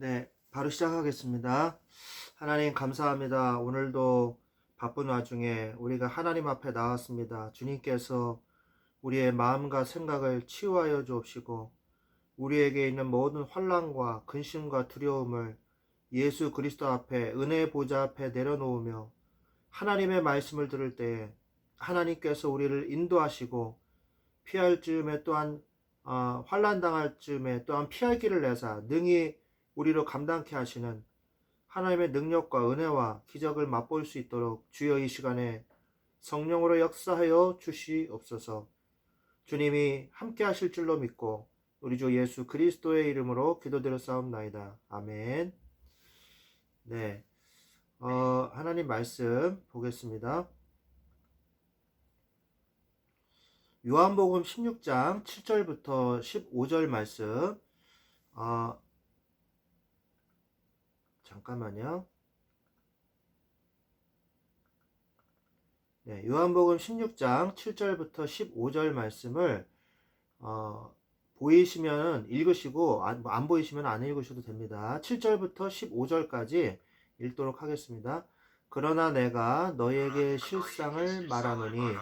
네, 바로 시작하겠습니다. 하나님 감사합니다. 오늘도 바쁜 와중에 우리가 하나님 앞에 나왔습니다. 주님께서 우리의 마음과 생각을 치유하여 주옵시고 우리에게 있는 모든 환란과 근심과 두려움을 예수 그리스도 앞에 은혜의 보좌 앞에 내려놓으며 하나님의 말씀을 들을 때 하나님께서 우리를 인도하시고 피할 즈음에 또한 어, 환란 당할 즈음에 또한 피할 길을 내사 능히 우리로 감당케 하시는 하나님의 능력과 은혜와 기적을 맛볼 수 있도록 주여 이 시간에 성령으로 역사하여 주시옵소서. 주님이 함께 하실 줄로 믿고 우리 주 예수 그리스도의 이름으로 기도드렸사옵나이다. 아멘. 네. 어, 하나님 말씀 보겠습니다. 요한복음 16장 7절부터 15절 말씀. 어, 잠깐만요. 네, 요한복음 16장 7절부터 15절 말씀을 어, 보이시면 읽으시고 안, 안 보이시면 안 읽으셔도 됩니다. 7절부터 15절까지 읽도록 하겠습니다. 그러나 내가 너희에게 실상을 말하노니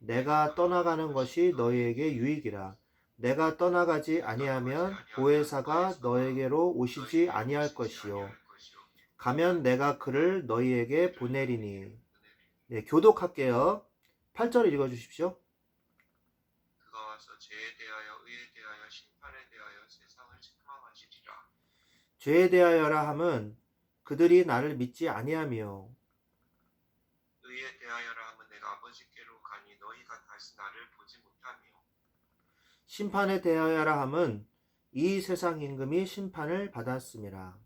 내가 떠나가는 것이 너희에게 유익이라. 내가 떠나가지 아니하면 보혜사가 너에게로 오시지 아니할 것이요. 가면 내가 그를 너희에게 보내리니. 네, 교독할게요. 8절 읽어 주십시오. 그가 와서 죄에 대하여 의에 대하여 심판에 대하여 세상을 책망하시리라. 죄에 대하여라 함은 그들이 나를 믿지 아니하며 의에 대하여라 하면 내가 아버지께로 가니 너희가 다시 나를 보지 못하며 심판에 대하여라 함은 이 세상 임금이 심판을 받았음이라.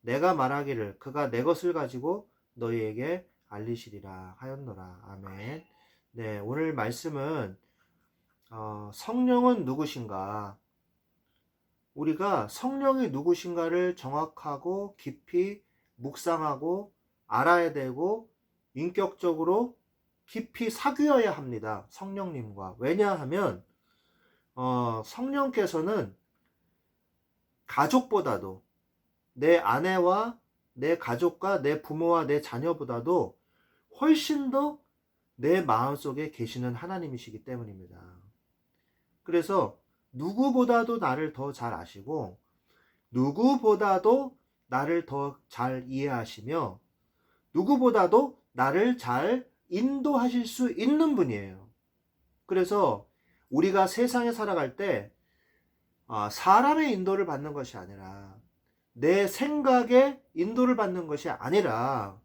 내가 말하기를 그가 내 것을 가지고 너희에게 알리시리라 하였노라. 아멘. 네, 오늘 말씀은 어, 성령은 누구신가? 우리가 성령이 누구신가를 정확하고 깊이 묵상하고 알아야 되고 인격적으로 깊이 사귀어야 합니다. 성령님과. 왜냐하면 어, 성령께서는 가족보다도 내 아내와 내 가족과 내 부모와 내 자녀보다도 훨씬 더 내 마음속에 계시는 하나님이시기 때문입니다. 그래서 누구보다도 나를 더 잘 아시고 누구보다도 나를 더 잘 이해하시며 누구보다도 나를 잘 인도하실 수 있는 분이에요. 그래서 우리가 세상에 살아갈 때 아, 사람의 인도를 받는 것이 아니라 내 생각의 인도를 받는 것이 아니라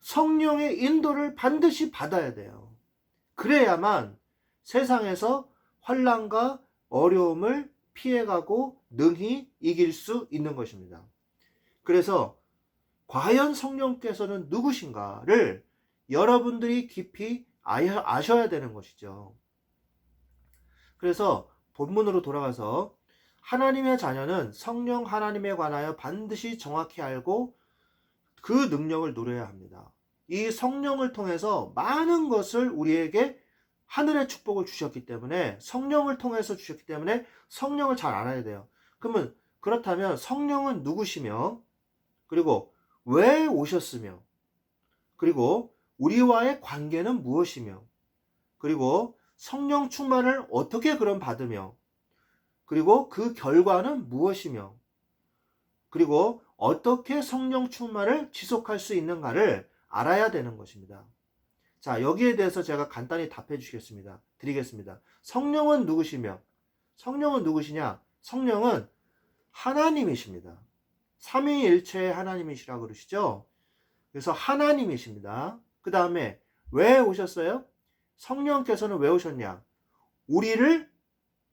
성령의 인도를 반드시 받아야 돼요. 그래야만 세상에서 환란과 어려움을 피해가고 능히 이길 수 있는 것입니다. 그래서 과연 성령께서는 누구신가를 여러분들이 깊이 아셔야 되는 것이죠. 그래서 본문으로 돌아가서 하나님의 자녀는 성령 하나님에 관하여 반드시 정확히 알고 그 능력을 누려야 합니다. 이 성령을 통해서 많은 것을 우리에게 하늘의 축복을 주셨기 때문에 성령을 통해서 주셨기 때문에 성령을 잘 알아야 돼요. 그러면 그렇다면 성령은 누구시며 그리고 왜 오셨으며 그리고 우리와의 관계는 무엇이며 그리고 성령 충만을 어떻게 그럼 받으며 그리고 그 결과는 무엇이며 그리고 어떻게 성령 충만을 지속할 수 있는가를 알아야 되는 것입니다. 자, 여기에 대해서 제가 간단히 답해 주시겠습니다. 드리겠습니다. 성령은 누구시며 성령은 누구시냐? 성령은 하나님이십니다. 삼위일체의 하나님이시라고 그러시죠? 그래서 하나님이십니다. 그 다음에 왜 오셨어요? 성령께서는 왜 오셨냐? 우리를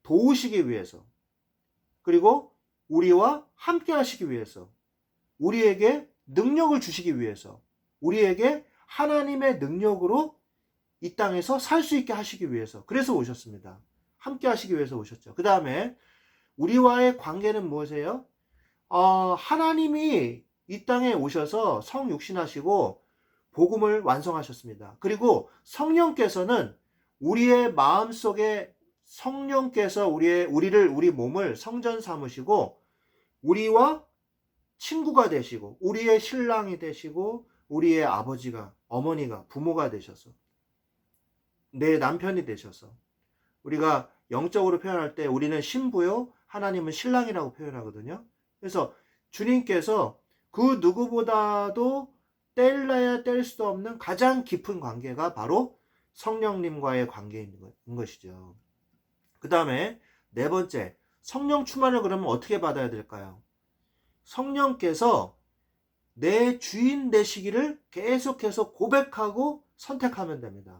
도우시기 위해서. 그리고 우리와 함께 하시기 위해서. 우리에게 능력을 주시기 위해서 우리에게 하나님의 능력으로 이 땅에서 살 수 있게 하시기 위해서 그래서 오셨습니다. 함께 하시기 위해서 오셨죠. 그 다음에 우리와의 관계는 무엇이에요? 어, 하나님이 이 땅에 오셔서 성육신하시고 복음을 완성하셨습니다. 그리고 성령께서는 우리의 마음 속에 성령께서 우리의 우리를 우리 몸을 성전 삼으시고 우리와 친구가 되시고 우리의 신랑이 되시고 우리의 아버지가 어머니가 부모가 되셔서 내 남편이 되셔서 우리가 영적으로 표현할 때 우리는 신부요 하나님은 신랑이라고 표현하거든요. 그래서 주님께서 그 누구보다도 뗄래야 뗄 수 없는 가장 깊은 관계가 바로 성령님과의 관계인 것이죠. 그 다음에 네 번째, 성령 충만을 그러면 어떻게 받아야 될까요? 성령께서 내 주인 되시기를 계속해서 고백하고 선택하면 됩니다.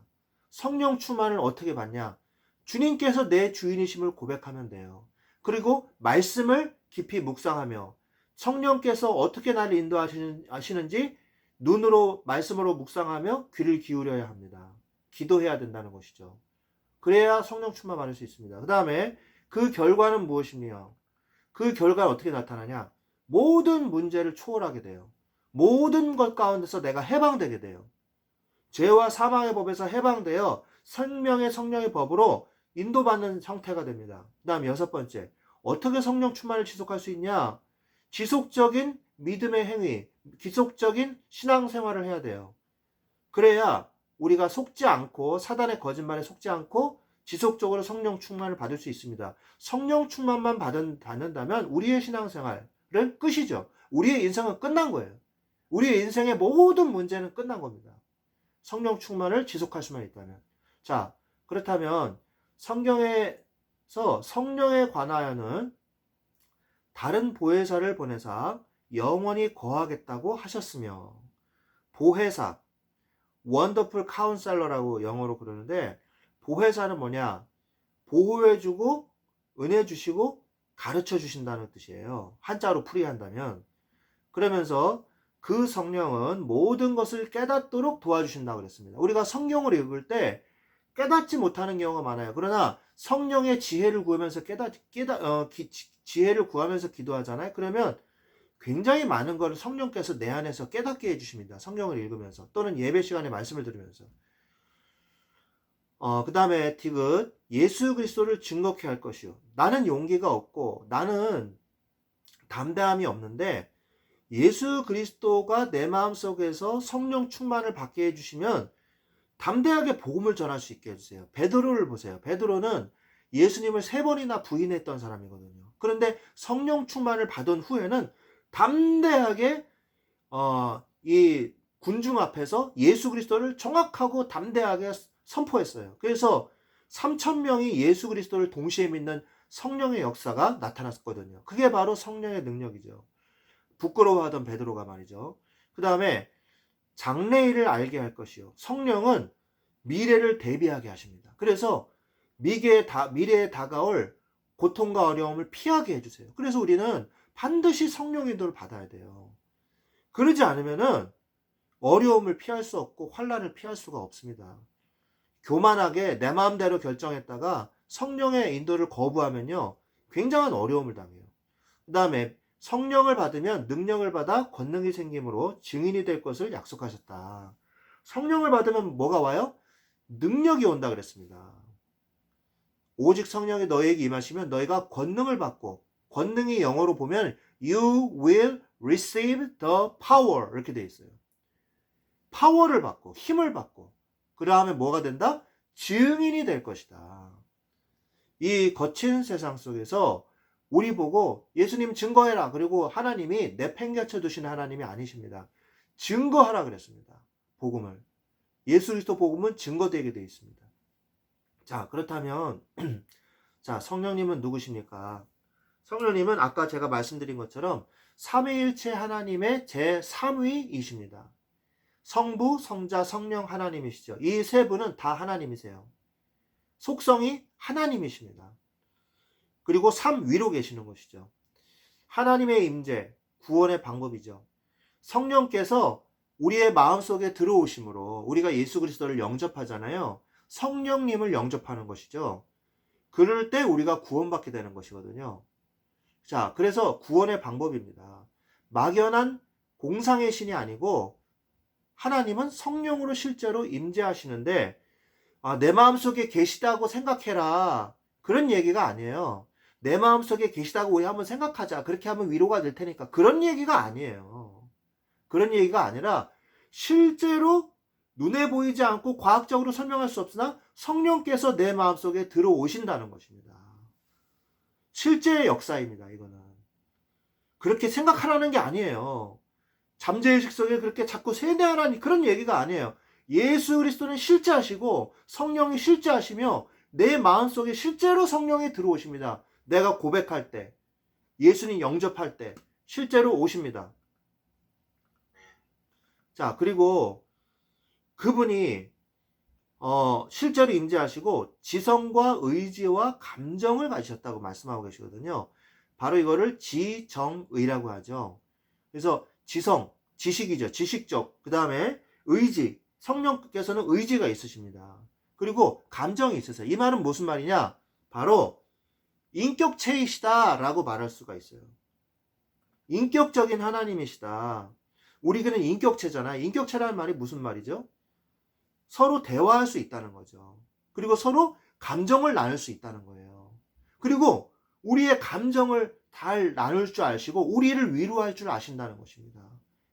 성령 충만을 어떻게 받냐? 주님께서 내 주인이심을 고백하면 돼요. 그리고 말씀을 깊이 묵상하며 성령께서 어떻게 나를 인도하시는지 눈으로 말씀으로 묵상하며 귀를 기울여야 합니다. 기도해야 된다는 것이죠. 그래야 성령 충만 받을 수 있습니다. 그 다음에 그 결과는 무엇이며 그 결과는 어떻게 나타나냐? 모든 문제를 초월하게 돼요. 모든 것 가운데서 내가 해방되게 돼요. 죄와 사망의 법에서 해방되어 생명의 성령의 법으로 인도받는 형태가 됩니다. 그 다음 여섯 번째, 어떻게 성령 충만을 지속할 수 있냐? 지속적인 믿음의 행위, 지속적인 신앙생활을 해야 돼요. 그래야 우리가 속지 않고 사단의 거짓말에 속지 않고 지속적으로 성령 충만을 받을 수 있습니다. 성령 충만만 받는다면 우리의 신앙생활은 끝이죠. 우리의 인생은 끝난 거예요. 우리의 인생의 모든 문제는 끝난 겁니다. 성령 충만을 지속할 수만 있다면. 자, 그렇다면 성경에서 성령에 관하여는 다른 보혜사를 보내사 영원히 거하겠다고 하셨으며 보혜사 원더풀 카운셀러라고 영어로 그러는데 보혜사는 뭐냐? 보호해주고 은혜 주시고 가르쳐 주신다는 뜻이에요. 한자로 풀이한다면 그러면서 그 성령은 모든 것을 깨닫도록 도와주신다고 그랬습니다. 우리가 성경을 읽을 때 깨닫지 못하는 경우가 많아요. 그러나 성령의 지혜를 구하면서 깨닫, 깨닫 어, 기, 지혜를 구하면서 기도하잖아요. 그러면 굉장히 많은 것을 성령께서 내 안에서 깨닫게 해주십니다. 성경을 읽으면서 또는 예배 시간에 말씀을 들으면서. 어, 그 다음에 디귿 예수 그리스도를 증거케 할 것이요. 나는 용기가 없고 나는 담대함이 없는데 예수 그리스도가 내 마음 속에서 성령 충만을 받게 해주시면 담대하게 복음을 전할 수 있게 해주세요. 베드로를 보세요. 베드로는 예수님을 세 번이나 부인했던 사람이거든요. 그런데 성령 충만을 받은 후에는 담대하게 어, 이 군중 앞에서 예수 그리스도를 정확하고 담대하게 선포했어요. 그래서 3천 명이 예수 그리스도를 동시에 믿는 성령의 역사가 나타났거든요. 그게 바로 성령의 능력이죠. 부끄러워하던 베드로가 말이죠. 그 다음에 장래일을 알게 할 것이요. 성령은 미래를 대비하게 하십니다. 그래서 미래에, 다, 미래에 다가올 고통과 어려움을 피하게 해주세요. 그래서 우리는 반드시 성령의 인도를 받아야 돼요. 그러지 않으면은 어려움을 피할 수 없고 환란을 피할 수가 없습니다. 교만하게 내 마음대로 결정했다가 성령의 인도를 거부하면요. 굉장한 어려움을 당해요. 그 다음에 성령을 받으면 능력을 받아 권능이 생기므로 증인이 될 것을 약속하셨다. 성령을 받으면 뭐가 와요? 능력이 온다 그랬습니다. 오직 성령이 너에게 임하시면 너희가 권능을 받고 권능이 영어로 보면 you will receive the power 이렇게 돼 있어요. 파워를 받고 힘을 받고 그 다음에 뭐가 된다? 증인이 될 것이다. 이 거친 세상 속에서 우리 보고 예수님 증거해라. 그리고 하나님이 내팽개쳐 두시는 하나님이 아니십니다. 증거하라 그랬습니다. 복음을. 예수 그리스도 복음은 증거되게 되어 있습니다. 자, 그렇다면 자, 성령님은 누구십니까? 성령님은 아까 제가 말씀드린 것처럼 삼위일체 하나님의 제3위이십니다. 성부, 성자, 성령 하나님이시죠. 이 세 분은 다 하나님이세요. 속성이 하나님이십니다. 그리고 삼위로 계시는 것이죠. 하나님의 임재, 구원의 방법이죠. 성령께서 우리의 마음속에 들어오심으로 우리가 예수 그리스도를 영접하잖아요. 성령님을 영접하는 것이죠. 그럴 때 우리가 구원받게 되는 것이거든요. 자, 그래서 구원의 방법입니다. 막연한 공상의 신이 아니고 하나님은 성령으로 실제로 임재하시는데 아, 내 마음속에 계시다고 생각해라. 그런 얘기가 아니에요. 내 마음속에 계시다고 우리 한번 생각하자. 그렇게 하면 위로가 될 테니까. 그런 얘기가 아니에요. 그런 얘기가 아니라 실제로 눈에 보이지 않고 과학적으로 설명할 수 없으나 성령께서 내 마음속에 들어오신다는 것입니다. 실제의 역사입니다. 이거는. 그렇게 생각하라는 게 아니에요. 잠재의식 속에 그렇게 자꾸 세뇌하라니 그런 얘기가 아니에요. 예수 그리스도는 실제하시고 성령이 실제하시며 내 마음 속에 실제로 성령이 들어오십니다. 내가 고백할 때, 예수님 영접할 때 실제로 오십니다. 자, 그리고 그분이 어, 실제로 임재하시고 지성과 의지와 감정을 가지셨다고 말씀하고 계시거든요. 바로 이거를 지정의라고 하죠. 그래서 지성, 지식이죠. 지식적. 그 다음에 의지. 성령께서는 의지가 있으십니다. 그리고 감정이 있으세요. 이 말은 무슨 말이냐? 바로 인격체이시다라고 말할 수가 있어요. 인격적인 하나님이시다. 우리는 인격체잖아. 인격체라는 말이 무슨 말이죠? 서로 대화할 수 있다는 거죠. 그리고 서로 감정을 나눌 수 있다는 거예요. 그리고 우리의 감정을 잘 나눌 줄 아시고 우리를 위로할 줄 아신다는 것입니다.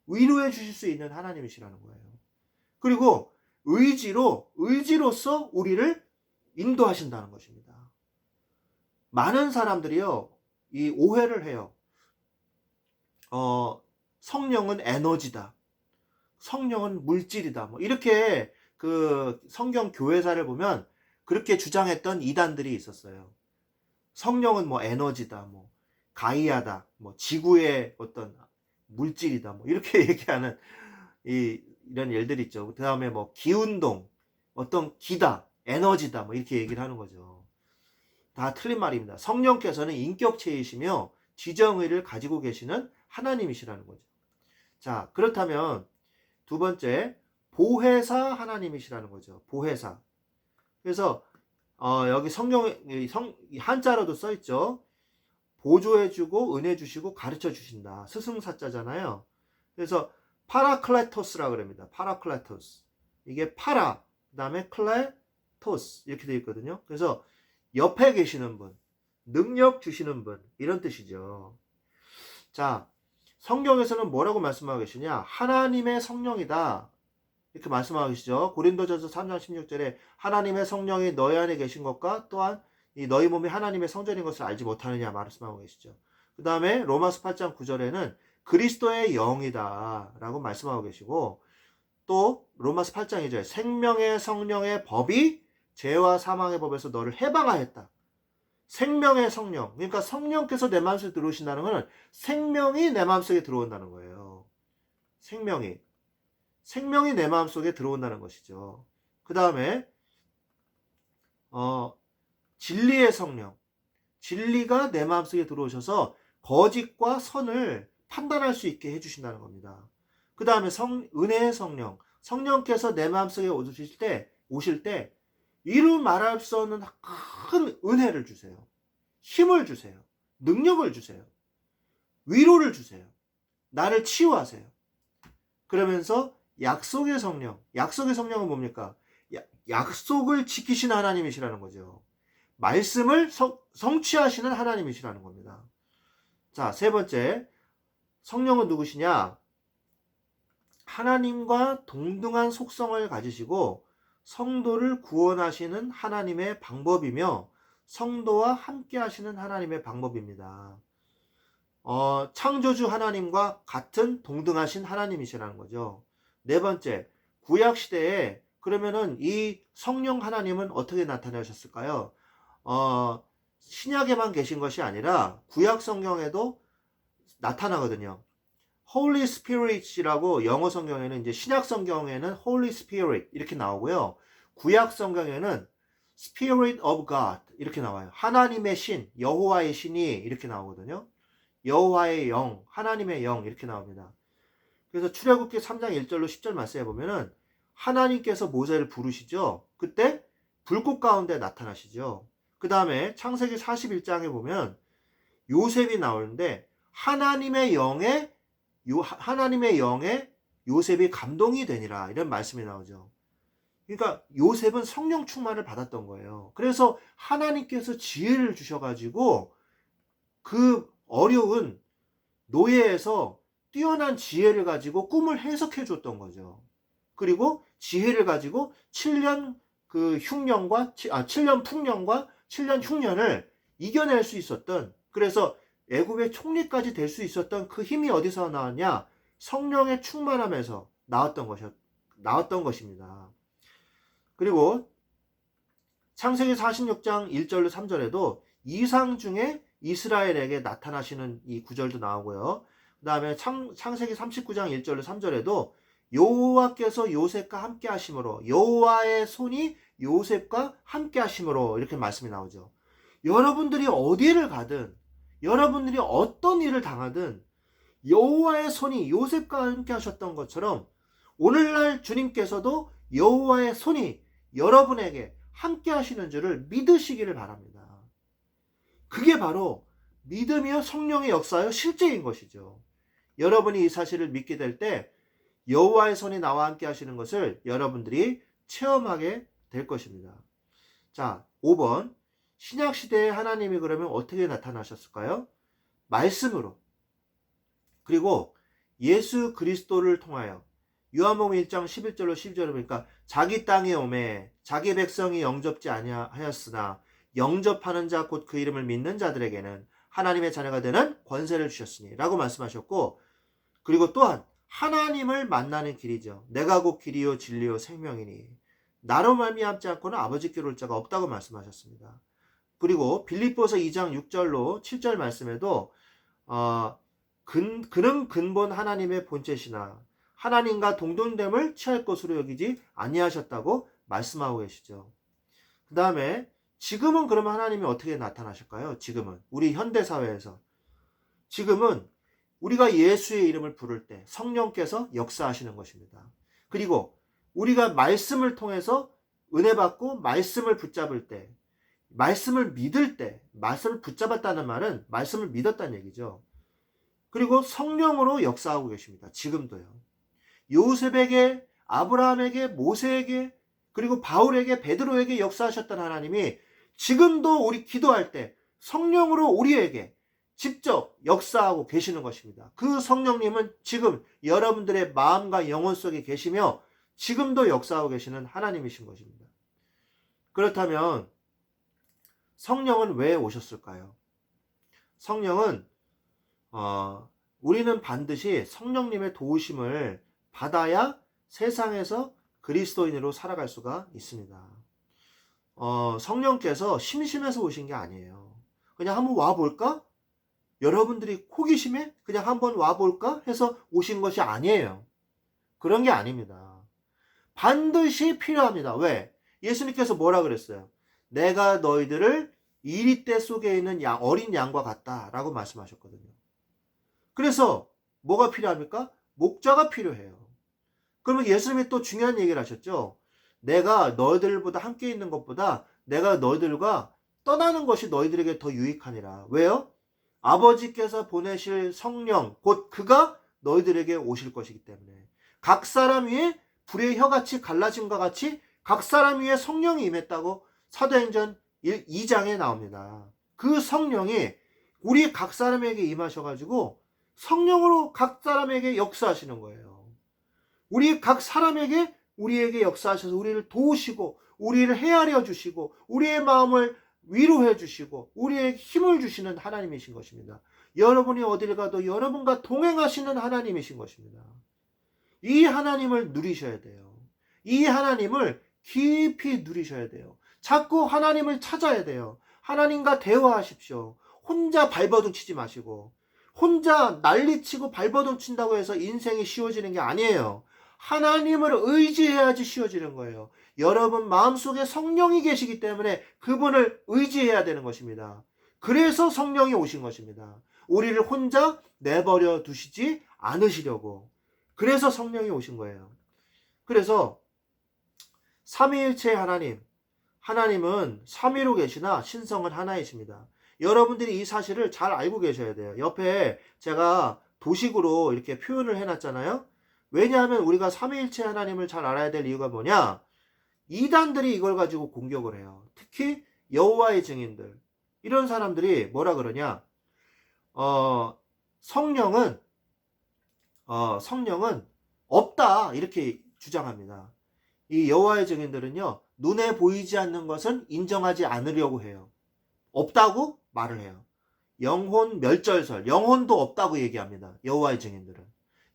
위로해 주실 수 있는 하나님이시라는 거예요. 그리고 의지로 의지로서 우리를 인도하신다는 것입니다. 많은 사람들이요. 이 오해를 해요. 어, 성령은 에너지다. 성령은 물질이다. 뭐 이렇게 그 성경 교회사를 보면 그렇게 주장했던 이단들이 있었어요. 성령은 뭐 에너지다, 뭐 가이아다, 뭐 지구의 어떤 물질이다, 뭐 이렇게 얘기하는 이 이런 일들이 있죠. 그 다음에 뭐 기운동, 어떤 기다, 에너지다, 뭐 이렇게 얘기를 하는 거죠. 다 틀린 말입니다. 성령께서는 인격체이시며 지정의를 가지고 계시는 하나님이시라는 거죠. 자, 그렇다면 두 번째 보혜사 하나님이시라는 거죠. 보혜사. 그래서 어, 여기 성경 성 한자로도 써 있죠. 보조해 주고 은혜 주시고 가르쳐 주신다. 스승사자잖아요. 그래서 파라클레토스라 그럽니다. 파라클레토스. 이게 파라 그다음에 클레토스 이렇게 되어 있거든요. 그래서 옆에 계시는 분, 능력 주시는 분 이런 뜻이죠. 자, 성경에서는 뭐라고 말씀하고 계시냐? 하나님의 성령이다. 이렇게 말씀하고 계시죠. 고린도전서 3장 16절에 하나님의 성령이 너희 안에 계신 것과 또한 이 너희 몸이 하나님의 성전인 것을 알지 못하느냐 말씀하고 계시죠. 그 다음에 로마스 8장 9절에는 그리스도의 영이다 라고 말씀하고 계시고 또 로마스 8장 2절 생명의 성령의 법이 죄와 사망의 법에서 너를 해방하였다. 생명의 성령. 그러니까 성령께서 내 마음속에 들어오신다는 것은 생명이 내 마음속에 들어온다는 거예요. 생명이. 생명이 내 마음속에 들어온다는 것이죠. 그 다음에 어, 진리의 성령. 진리가 내 마음속에 들어오셔서 거짓과 선을 판단할 수 있게 해주신다는 겁니다. 그 다음에 성, 은혜의 성령. 성령께서 내 마음속에 오실 때, 오실 때, 이루 말할 수 없는 큰 은혜를 주세요. 힘을 주세요. 능력을 주세요. 위로를 주세요. 나를 치유하세요. 그러면서 약속의 성령. 약속의 성령은 뭡니까? 야, 약속을 지키시는 하나님이시라는 거죠. 말씀을 성, 성취하시는 하나님이시라는 겁니다. 자, 세 번째. 성령은 누구시냐? 하나님과 동등한 속성을 가지시고 성도를 구원하시는 하나님의 방법이며 성도와 함께 하시는 하나님의 방법입니다. 어, 창조주 하나님과 같은 동등하신 하나님이시라는 거죠. 네 번째, 구약 시대에 그러면은 이 성령 하나님은 어떻게 나타나셨을까요? 어, 신약에만 계신 것이 아니라 구약 성경에도 나타나거든요. Holy Spirit이라고 영어 성경에는 이제 신약 성경에는 Holy Spirit 이렇게 나오고요. 구약 성경에는 Spirit of God 이렇게 나와요. 하나님의 신, 여호와의 신이 이렇게 나오거든요. 여호와의 영, 하나님의 영 이렇게 나옵니다. 그래서 출애굽기 3장 1절로 10절 말씀해 보면은 하나님께서 모세를 부르시죠. 그때 불꽃 가운데 나타나시죠. 그 다음에 창세기 41장에 보면 요셉이 나오는데 하나님의 영에 요 하나님의 영에 요셉이 감동이 되니라 이런 말씀이 나오죠. 그러니까 요셉은 성령 충만을 받았던 거예요. 그래서 하나님께서 지혜를 주셔가지고 그 어려운 노예에서 뛰어난 지혜를 가지고 꿈을 해석해 줬던 거죠. 그리고 지혜를 가지고 7년 그 흉년과 아 7년 풍년과 7년 흉년을 이겨낼 수 있었던 그래서 애굽의 총리까지 될 수 있었던 그 힘이 어디서 나왔냐? 성령의 충만함에서 나왔던 것이 나왔던 것입니다. 그리고 창세기 46장 1절로 3절에도 이상 중에 이스라엘에게 나타나시는 이 구절도 나오고요. 그 다음에 창, 창세기 39장 1절로 3절에도 여호와께서 요셉과 함께 하심으로 여호와의 손이 요셉과 함께 하심으로 이렇게 말씀이 나오죠. 여러분들이 어디를 가든 여러분들이 어떤 일을 당하든 여호와의 손이 요셉과 함께 하셨던 것처럼 오늘날 주님께서도 여호와의 손이 여러분에게 함께 하시는 줄을 믿으시기를 바랍니다. 그게 바로 믿음이요 성령의 역사요 실제인 것이죠. 여러분이 이 사실을 믿게 될 때 여호와의 손이 나와 함께 하시는 것을 여러분들이 체험하게 될 것입니다. 자, 5번. 신약 시대에 하나님이 그러면 어떻게 나타나셨을까요? 말씀으로. 그리고 예수 그리스도를 통하여 요한복음 1장 11절로 12절을 보니까 자기 땅에 오매 자기 백성이 영접지 아니하였으나 영접하는 자 곧 그 이름을 믿는 자들에게는 하나님의 자녀가 되는 권세를 주셨으니 라고 말씀하셨고 그리고 또한 하나님을 만나는 길이죠. 내가 곧 길이요 진리요 생명이니 나로 말미암지 않고는 아버지께 올 자가 없다고 말씀하셨습니다. 그리고 빌립보서 2장 6절로 7절 말씀에도 어, 근, 그는 근본 하나님의 본체시나 하나님과 동등됨을 취할 것으로 여기지 아니하셨다고 말씀하고 계시죠. 그 다음에 지금은 그러면 하나님이 어떻게 나타나실까요? 지금은 우리 현대 사회에서 지금은 우리가 예수의 이름을 부를 때 성령께서 역사하시는 것입니다. 그리고 우리가 말씀을 통해서 은혜 받고 말씀을 붙잡을 때 말씀을 믿을 때 말씀을 붙잡았다는 말은 말씀을 믿었다는 얘기죠. 그리고 성령으로 역사하고 계십니다. 지금도요. 요셉에게 아브라함에게 모세에게 그리고 바울에게 베드로에게 역사하셨던 하나님이 지금도 우리 기도할 때 성령으로 우리에게 직접 역사하고 계시는 것입니다. 그 성령님은 지금 여러분들의 마음과 영혼 속에 계시며 지금도 역사하고 계시는 하나님이신 것입니다. 그렇다면 성령은 왜 오셨을까요? 성령은 어, 우리는 반드시 성령님의 도우심을 받아야 세상에서 그리스도인으로 살아갈 수가 있습니다. 어, 성령께서 심심해서 오신 게 아니에요. 그냥 한번 와볼까? 여러분들이 호기심에 그냥 한번 와볼까? 해서 오신 것이 아니에요. 그런 게 아닙니다. 반드시 필요합니다. 왜? 예수님께서 뭐라 그랬어요? 내가 너희들을 이리떼 속에 있는 양, 어린 양과 같다 라고 말씀하셨거든요. 그래서 뭐가 필요합니까? 목자가 필요해요. 그러면 예수님이 또 중요한 얘기를 하셨죠. 내가 너희들보다 함께 있는 것보다 내가 너희들과 떠나는 것이 너희들에게 더 유익하니라. 왜요? 아버지께서 보내실 성령, 곧 그가 너희들에게 오실 것이기 때문에. 각 사람 위에 불의 혀같이 갈라짐과 같이 각 사람 위에 성령이 임했다고 사도행전 1, 2장에 나옵니다. 그 성령이 우리 각 사람에게 임하셔가지고 성령으로 각 사람에게 역사하시는 거예요. 우리 각 사람에게 우리에게 역사하셔서 우리를 도우시고 우리를 헤아려 주시고 우리의 마음을 위로해 주시고 우리의 힘을 주시는 하나님이신 것입니다. 여러분이 어딜 가도 여러분과 동행하시는 하나님이신 것입니다. 이 하나님을 누리셔야 돼요. 이 하나님을 깊이 누리셔야 돼요. 자꾸 하나님을 찾아야 돼요. 하나님과 대화하십시오. 혼자 발버둥 치지 마시고 혼자 난리치고 발버둥 친다고 해서 인생이 쉬워지는 게 아니에요. 하나님을 의지해야지 쉬워지는 거예요. 여러분 마음속에 성령이 계시기 때문에 그분을 의지해야 되는 것입니다. 그래서 성령이 오신 것입니다. 우리를 혼자 내버려 두시지 않으시려고 그래서 성령이 오신 거예요. 그래서 삼위일체 하나님, 하나님은 삼위로 계시나 신성은 하나이십니다. 여러분들이 이 사실을 잘 알고 계셔야 돼요. 옆에 제가 도식으로 이렇게 표현을 해놨잖아요. 왜냐하면 우리가 삼위일체 하나님을 잘 알아야 될 이유가 뭐냐? 이단들이 이걸 가지고 공격을 해요. 특히 여호와의 증인들 이런 사람들이 뭐라 그러냐? 어, 성령은 어, 성령은 없다 이렇게 주장합니다. 이 여호와의 증인들은요 눈에 보이지 않는 것은 인정하지 않으려고 해요. 없다고 말을 해요. 영혼 멸절설, 영혼도 없다고 얘기합니다. 여호와의 증인들은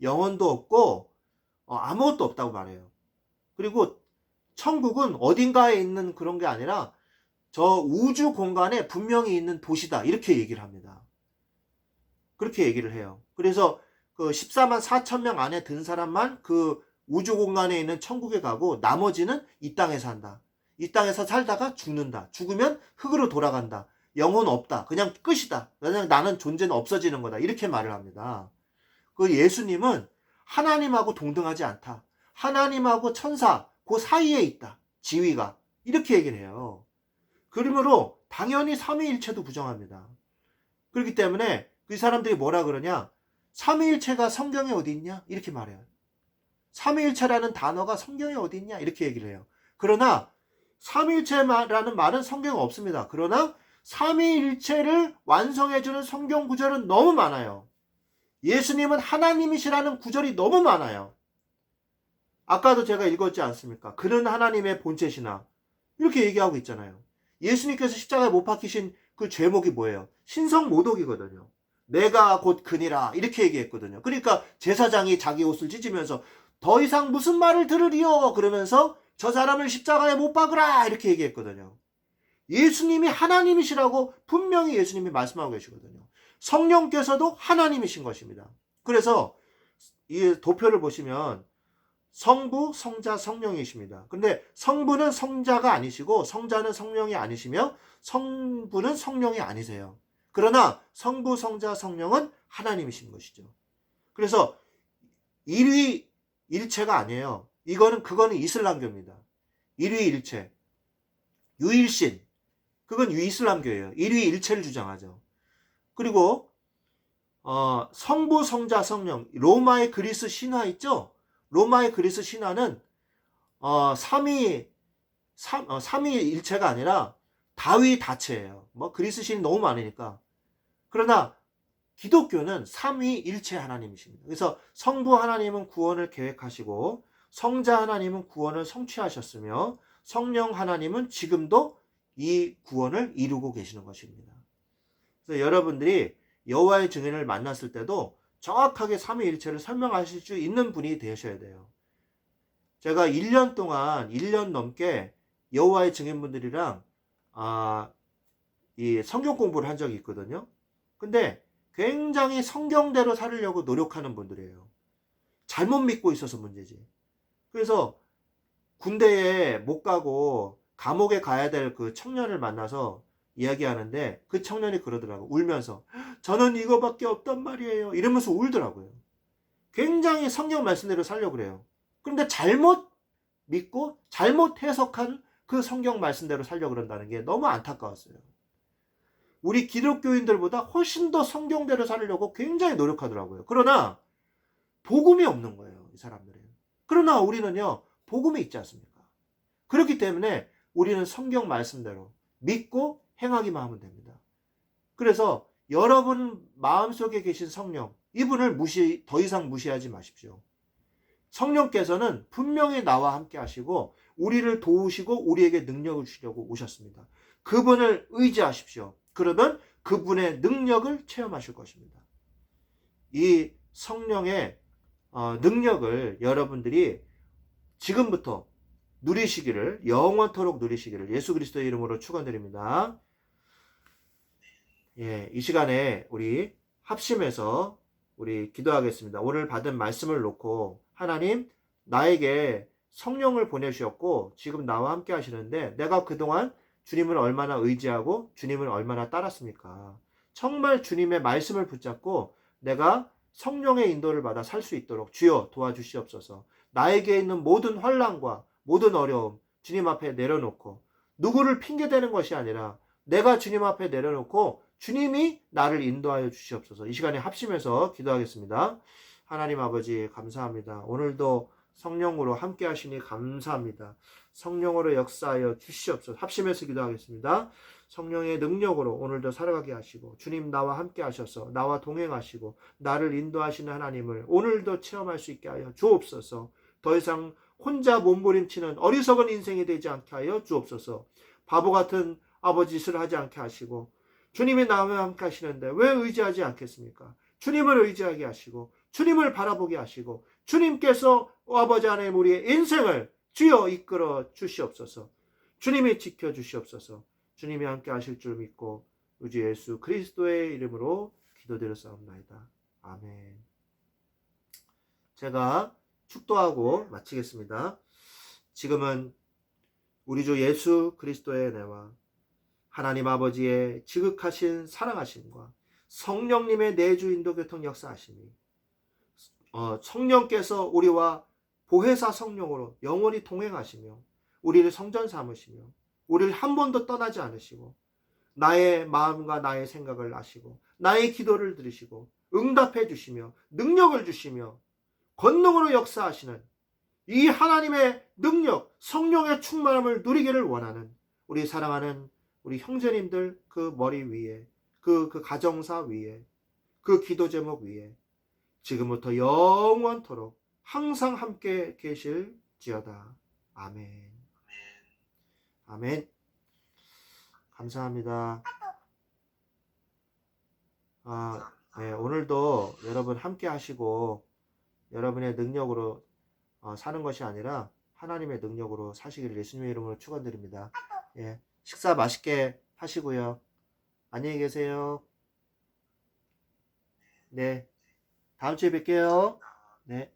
영혼도 없고 어, 아무것도 없다고 말해요. 그리고 천국은 어딘가에 있는 그런 게 아니라 저 우주 공간에 분명히 있는 도시다 이렇게 얘기를 합니다. 그렇게 얘기를 해요. 그래서 그 14만 4천 명 안에 든 사람만 그 우주 공간에 있는 천국에 가고 나머지는 이 땅에 산다. 이 땅에서 살다가 죽는다. 죽으면 흙으로 돌아간다. 영혼 없다. 그냥 끝이다. 그냥 나는 존재는 없어지는 거다. 이렇게 말을 합니다. 그 예수님은 하나님하고 동등하지 않다. 하나님하고 천사 그 사이에 있다. 지위가 이렇게 얘기를 해요. 그러므로 당연히 삼위일체도 부정합니다. 그렇기 때문에 그 사람들이 뭐라 그러냐? 삼위일체가 성경에 어디 있냐? 이렇게 말해요. 삼위일체라는 단어가 성경에 어디 있냐? 이렇게 얘기를 해요. 그러나 삼위일체라는 말은 성경에 없습니다. 그러나 삼위일체를 완성해주는 성경 구절은 너무 많아요. 예수님은 하나님이시라는 구절이 너무 많아요. 아까도 제가 읽었지 않습니까? 그는 하나님의 본체시나 이렇게 얘기하고 있잖아요. 예수님께서 십자가에 못 박히신 그 죄목이 뭐예요? 신성 모독이거든요. 내가 곧 그니라 이렇게 얘기했거든요. 그러니까 제사장이 자기 옷을 찢으면서 더 이상 무슨 말을 들으리요 그러면서 저 사람을 십자가에 못 박으라 이렇게 얘기했거든요. 예수님이 하나님이시라고 분명히 예수님이 말씀하고 계시거든요. 성령께서도 하나님이신 것입니다. 그래서 이 도표를 보시면 성부, 성자, 성령이십니다. 근데 성부는 성자가 아니시고 성자는 성령이 아니시며 성부는 성령이 아니세요. 그러나 성부, 성자, 성령은 하나님이신 것이죠. 그래서 일위 일체가 아니에요. 이거는 그거는 이슬람교입니다. 일위 일체. 유일신. 그건 이슬람교예요. 일위 일체를 주장하죠. 그리고 어, 성부, 성자, 성령. 로마의 그리스 신화 있죠? 로마의 그리스 신화는 어, 삼위 삼, 어, 삼위 일체가 아니라 다위 다체예요. 뭐 그리스 신이 너무 많으니까. 그러나 기독교는 삼위 일체 하나님이십니다. 그래서 성부 하나님은 구원을 계획하시고 성자 하나님은 구원을 성취하셨으며 성령 하나님은 지금도 이 구원을 이루고 계시는 것입니다. 그래서 여러분들이 여호와의 증인을 만났을 때도 정확하게 삼위일체를 설명하실 수 있는 분이 되셔야 돼요. 제가 1년 동안 1년 넘게 여호와의 증인분들이랑 아, 이 성경 공부를 한 적이 있거든요. 근데 굉장히 성경대로 살으려고 노력하는 분들이에요. 잘못 믿고 있어서 문제지. 그래서 군대에 못 가고 감옥에 가야 될 그 청년을 만나서 이야기하는데 그 청년이 그러더라고. 울면서 저는 이거밖에 없단 말이에요. 이러면서 울더라고요. 굉장히 성경 말씀대로 살려고 그래요. 그런데 잘못 믿고 잘못 해석한 그 성경 말씀대로 살려고 그런다는 게 너무 안타까웠어요. 우리 기독교인들보다 훨씬 더 성경대로 살려고 굉장히 노력하더라고요. 그러나 복음이 없는 거예요 이 사람들은. 그러나 우리는요 복음이 있지 않습니까? 그렇기 때문에 우리는 성경 말씀대로 믿고 행하기만 하면 됩니다. 그래서 여러분 마음속에 계신 성령, 이분을 무시, 더 이상 무시하지 마십시오. 성령께서는 분명히 나와 함께 하시고, 우리를 도우시고, 우리에게 능력을 주려고 오셨습니다. 그분을 의지하십시오. 그러면 그분의 능력을 체험하실 것입니다. 이 성령의 어, 능력을 여러분들이 지금부터 누리시기를 영원토록 누리시기를 예수 그리스도의 이름으로 축원드립니다. 예, 이 시간에 우리 합심해서 우리 기도하겠습니다. 오늘 받은 말씀을 놓고 하나님 나에게 성령을 보내주셨고 지금 나와 함께 하시는데 내가 그동안 주님을 얼마나 의지하고 주님을 얼마나 따랐습니까? 정말 주님의 말씀을 붙잡고 내가 성령의 인도를 받아 살 수 있도록 주여 도와주시옵소서. 나에게 있는 모든 환란과 모든 어려움 주님 앞에 내려놓고 누구를 핑계대는 것이 아니라 내가 주님 앞에 내려놓고 주님이 나를 인도하여 주시옵소서. 이 시간에 합심해서 기도하겠습니다. 하나님 아버지 감사합니다. 오늘도 성령으로 함께 하시니 감사합니다. 성령으로 역사하여 주시옵소서. 합심해서 기도하겠습니다. 성령의 능력으로 오늘도 살아가게 하시고 주님 나와 함께 하셔서 나와 동행하시고 나를 인도하시는 하나님을 오늘도 체험할 수 있게 하여 주옵소서. 더 이상 혼자 몸부림치는 어리석은 인생이 되지 않게 하여 주옵소서. 바보 같은 아버지 짓을 하지 않게 하시고 주님이 나와 함께 하시는데 왜 의지하지 않겠습니까? 주님을 의지하게 하시고 주님을 바라보게 하시고 주님께서 아버지 하나님 우리의 인생을 주여 이끌어 주시옵소서. 주님이 지켜 주시옵소서. 주님이 함께 하실 줄 믿고 우주 예수 그리스도의 이름으로 기도드렸사옵나이다. 아멘. 제가 축도하고 마치겠습니다. 지금은 우리 주 예수 그리스도의 은혜와 하나님 아버지의 지극하신 사랑하심과 성령님의 내주 인도 교통 역사하심이 어, 성령께서 우리와 보혜사 성령으로 영원히 동행하시며 우리를 성전 삼으시며 우리를 한 번도 떠나지 않으시고 나의 마음과 나의 생각을 아시고 나의 기도를 들으시고 응답해 주시며 능력을 주시며 권능으로 역사하시는 이 하나님의 능력, 성령의 충만함을 누리기를 원하는 우리 사랑하는 우리 형제님들 그 머리 위에 그, 그 가정사 위에 그 기도 제목 위에 지금부터 영원토록 항상 함께 계실지어다. 아멘. 아멘. 감사합니다. 아, 네, 오늘도 여러분 함께 하시고 여러분의 능력으로 어, 사는 것이 아니라 하나님의 능력으로 사시기를 예수님의 이름으로 축원드립니다. 예, 식사 맛있게 하시고요. 안녕히 계세요. 네, 다음 주에 뵐게요. 네.